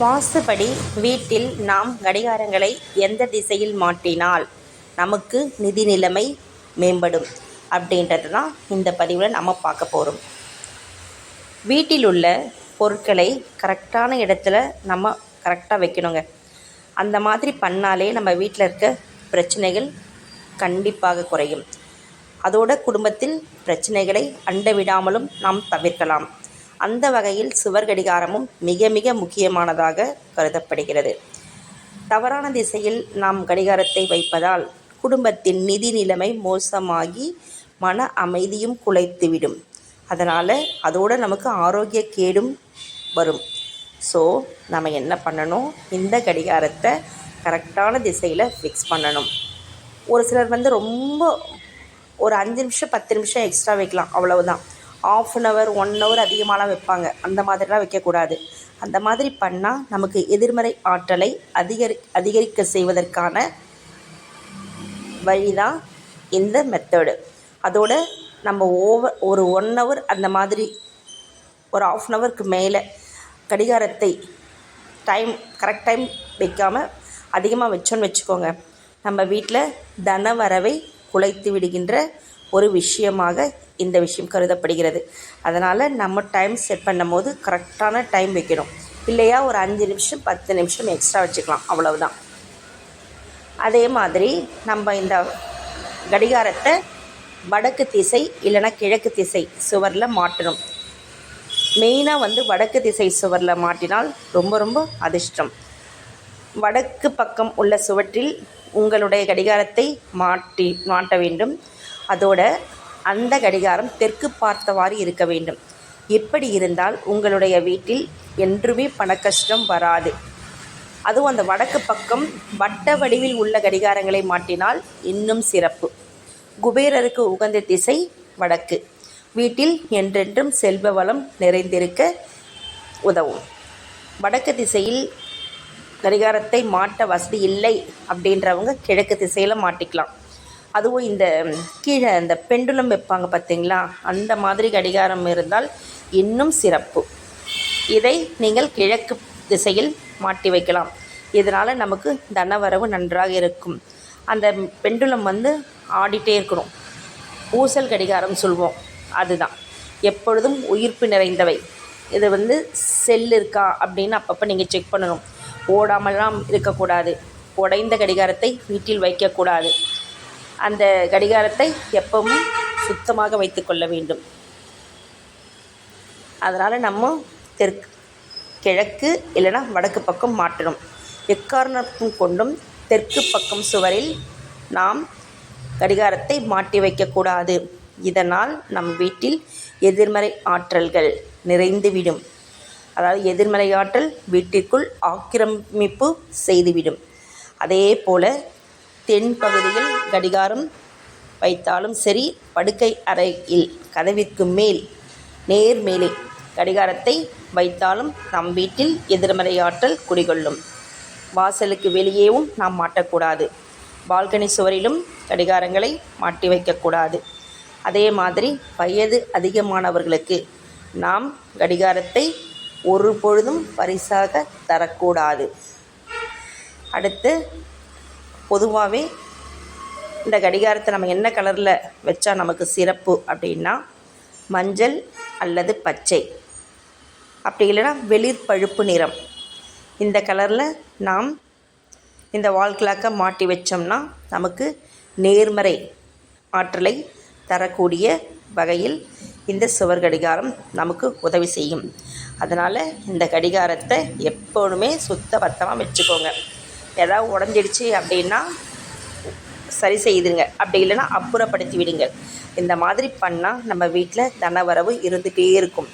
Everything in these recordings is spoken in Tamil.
வாசுபடி வீட்டில் நாம் கடிகாரங்களை எந்த திசையில் மாட்டினால் நமக்கு நிதி நிலைமை மேம்படும் அப்படின்றது தான் இந்த பதிவில் நம்ம பார்க்க போகிறோம் வீட்டில் உள்ள பொருட்களை கரெக்டான இடத்துல நம்ம கரெக்டாக வைக்கணுங்க. அந்த மாதிரி பண்ணாலே நம்ம வீட்டில் இருக்க பிரச்சனைகள் கண்டிப்பாக குறையும். அதோட குடும்பத்தில் பிரச்சனைகளை அண்ட விடாமலும் நாம் தவிர்க்கலாம். அந்த வகையில் சுவர் கடிகாரமும் மிக மிக முக்கியமானதாக கருதப்படுகிறது. தவறான திசையில் நாம் கடிகாரத்தை வைப்பதால் குடும்பத்தின் நிதி நிலைமை மோசமாகி மன அமைதியும் குலைத்துவிடும். அதனால் அதோடு நமக்கு ஆரோக்கிய கேடும் வரும். ஸோ நம்ம என்ன பண்ணணும்? இந்த கடிகாரத்தை கரெக்டான திசையில் ஃபிக்ஸ் பண்ணணும். ஒரு சிலர் வந்து ரொம்ப ஒரு அஞ்சு நிமிஷம் பத்து நிமிஷம் எக்ஸ்ட்ரா வைக்கலாம். அவ்வளவுதான். Half an hour one hour அதிகமாகலாம் வைப்பாங்க. அந்த மாதிரிலாம் வைக்கக்கூடாது. அந்த மாதிரி பண்ணால் நமக்கு எதிர்மறை ஆற்றலை அதிகரி அதிகரிக்க செய்வதற்கான வழி தான் இந்த மெத்தடு அதோட நம்ம ஓவர் ஒரு ஒன் ஹவர் அந்த மாதிரி ஒரு ஆஃப் அன் ஹவருக்கு மேலே கடிகாரத்தை டைம் கரெக்ட் டைம் வைக்காமல் அதிகமாக வச்சோன்னு வச்சுக்கோங்க. நம்ம வீட்டில் தன வரவை குலைத்து விடுகின்ற ஒரு விஷயமாக இந்த விஷயம் கருதப்படுகிறது. அதனால் நம்ம டைம் செட் பண்ணும் போது கரெக்டான டைம் வைக்கணும். இல்லையா ஒரு அஞ்சு நிமிஷம் பத்து நிமிஷம் எக்ஸ்ட்ரா வச்சுக்கலாம். அவ்வளவுதான். அதே மாதிரி நம்ம இந்த கடிகாரத்தை வடக்கு திசை இல்லைன்னா கிழக்கு திசை சுவரில் மாட்டணும். மெயினாக வந்து வடக்கு திசை சுவரில் மாட்டினால் ரொம்ப ரொம்ப அதிர்ஷ்டம். வடக்கு பக்கம் உள்ள சுவற்றில் உங்களுடைய கடிகாரத்தை மாட்டி மாட்ட வேண்டும். அதோட அந்த கடிகாரம் தெற்கு பார்த்தவாறு இருக்க வேண்டும். இப்படி இருந்தால் உங்களுடைய வீட்டில் என்றுமே பணக்கஷ்டம் வராது. அதுவும் அந்த வடக்கு பக்கம் வட்ட வடிவில் உள்ள கடிகாரங்களை மாட்டினால் இன்னும் சிறப்பு. குபேரருக்கு உகந்த திசை வடக்கு. வீட்டில் என்றென்றும் செல்வ வளம் நிறைந்திருக்க உதவும். வடக்கு திசையில் கடிகாரத்தை மாட்ட வசதி இல்லை அப்படின்றவங்க கிழக்கு திசையில் மாட்டிக்கலாம். அதுவும் இந்த கீழே இந்த பெண்டுலம் வைப்பாங்க பார்த்தீங்களா? அந்த மாதிரி கடிகாரம் இருந்தால் இன்னும் சிறப்பு. இதை நீங்கள் கிழக்கு திசையில் மாட்டி வைக்கலாம். இதனால் நமக்கு தனவரவு நன்றாக இருக்கும். அந்த பெண்டுலம் வந்து ஆடிட்டே இருக்கணும். ஊசல் கடிகாரம் சொல்வோம். அதுதான். எப்பொழுதும் உயிர்ப்பு நிறைந்தவை. இது வந்து செல் இருக்கா அப்படின்னு அப்பப்போ நீங்கள் செக் பண்ணணும். ஓடாமலாம் இருக்கக்கூடாது. உடைந்த கடிகாரத்தை வீட்டில் வைக்கக்கூடாது. அந்த கடிகாரத்தை எப்பவும் சுத்தமாக வைத்துக்கொள்ள வேண்டும். அதனால் நம்ம தெற்கு கிழக்கு இல்லைன்னா வடக்கு பக்கம் மாற்றணும். எக்காரணத்தும் கொண்டும் தெற்கு பக்கம் சுவரில் நாம் கடிகாரத்தை மாட்டி வைக்கக்கூடாது இதனால் நம் வீட்டில் எதிர்மறை ஆற்றல்கள் நிறைந்துவிடும். அதாவது எதிர்மறை ஆற்றல் வீட்டிற்குள் ஆக்கிரமிப்பு செய்துவிடும். அதே போல் தென் பகுதியில் கடிகாரம் வைத்தாலும் சரி படுக்கை அறையில் கதவிற்கு மேல் நேர் மேலே கடிகாரத்தை வைத்தாலும் நம் வீட்டில் எதிர்மறை ஆற்றல் குடிகொள்ளும். வாசலுக்கு வெளியேவும் நாம் மாட்டக்கூடாது. பால்கனி சுவரிலும் கடிகாரங்களை மாட்டி வைக்கக்கூடாது. அதே மாதிரி வயது அதிகமானவர்களுக்கு நாம் கடிகாரத்தை ஒரு பொழுதும் பரிசாக தரக்கூடாது. அடுத்து பொதுவாகவே இந்த கடிகாரத்தை நம்ம என்ன கலரில் வச்சா நமக்கு சிறப்பு அப்படின்னா மஞ்சள் அல்லது பச்சை. அப்படி இல்லைன்னா வெளிர் பழுப்பு நிறம். இந்த கலரில் நாம் இந்த வால் கிளாக்கை மாட்டி வச்சோம்னா நமக்கு நேர்மறை ஆற்றலை தரக்கூடிய வகையில் இந்த சுவர் கடிகாரம் நமக்கு உதவி செய்யும். அதனால் இந்த கடிகாரத்தை எப்பொழுதுமே சுத்த பத்தமாக வச்சுக்கோங்க. ஏதாவது உடஞ்சிடுச்சு அப்படின்னா சரி செய்துங்க அப்படி இல்லைன்னா அப்புறப்படுத்தி விடுங்க இந்த மாதிரி பண்ணால் நம்ம வீட்டில் தனவரவு இருந்துகிட்டே இருக்கும்.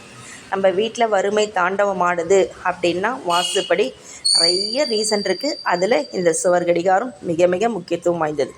நம்ம வீட்டில் வறுமை தாண்டவமாடுது அப்படின்னா வாஸ்துப்படி நிறைய ரீசன் இருக்குது அதில் இந்த சுவர் கடிகாரம் மிக மிக முக்கியத்துவம் வாய்ந்தது.